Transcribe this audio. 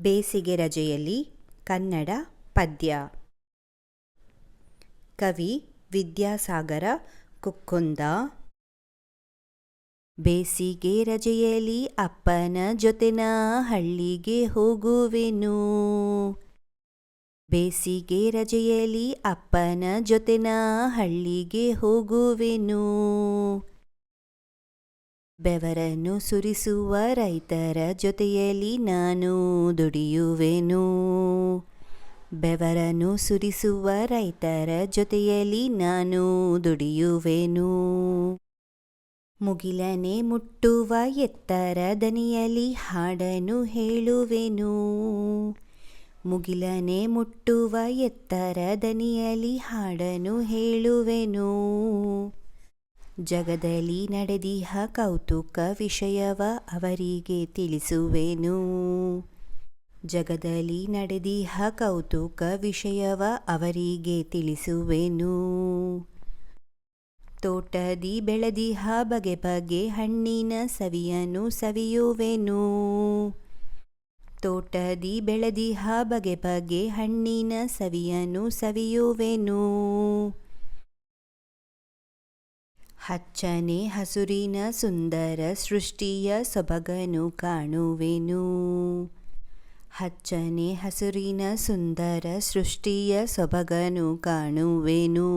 ಬೇಸಿಗೆ ರಜೆಯಲ್ಲಿ ಕನ್ನಡ ಪದ್ಯ. ಕವಿ ವಿದ್ಯಾಸಾಗರ ಕುಕ್ಕುಂದ. ಬೇಸಿಗೆ ರಜೆಯಲ್ಲಿ ಅಪ್ಪನ ಜೊತೆನ ಹಳ್ಳಿಗೆ ಹೋಗುವೆನು. ಬೇಸಿಗೆ ರಜೆಯಲ್ಲಿ ಅಪ್ಪನ ಜೊತೆನ ಹಳ್ಳಿಗೆ ಹೋಗುವೆನು. ಬೆವರನ್ನು ಸುರಿಸುವ ರೈತರ ಜೊತೆಯಲ್ಲಿ ನಾನು ದುಡಿಯುವೆನು. ಬೆವರನ್ನು ಸುರಿಸುವ ರೈತರ ಜೊತೆಯಲ್ಲಿ ನಾನು ದುಡಿಯುವೆನು. ಮುಗಿಲನೆ ಮುಟ್ಟುವ ಎತ್ತರ ದನಿಯಲ್ಲಿ ಹಾಡನ್ನು ಹೇಳುವೆನು. ಮುಗಿಲನೆ ಮುಟ್ಟುವ ಎತ್ತರ ದನಿಯಲ್ಲಿ ಹಾಡನ್ನು ಹೇಳುವೆನು. ಜಗದಲ್ಲಿ ನಡೆದಿಹ ಕೌತುಕ ವಿಷಯವ ಅವರಿಗೆ ತಿಳಿಸುವೆನು. ಜಗದಲ್ಲಿ ನಡೆದಿಹ ಕೌತುಕ ವಿಷಯವ ಅವರಿಗೆ ತಿಳಿಸುವೆನು. ತೋಟದಿ ಬೆಳೆದಿಹ ಬಗೆ ಬಗೆ ಹಣ್ಣಿನ ಸವಿಯನು ಸವಿಯುವೆನು. ತೋಟದಿ ಬೆಳೆದಿಹ ಬಗೆ ಬಗೆ ಹಣ್ಣಿನ ಸವಿಯನು ಸವಿಯುವೆನು. ಹಚ್ಚನೆ ಹಸುರಿನ ಸುಂದರ ಸೃಷ್ಟಿಯ ಸೊಬಗನು ಕಾಣುವೆನು. ಹಚ್ಚನೆ ಹಸುರಿನ ಸುಂದರ ಸೃಷ್ಟಿಯ ಸೊಬಗನು ಕಾಣುವೆನು.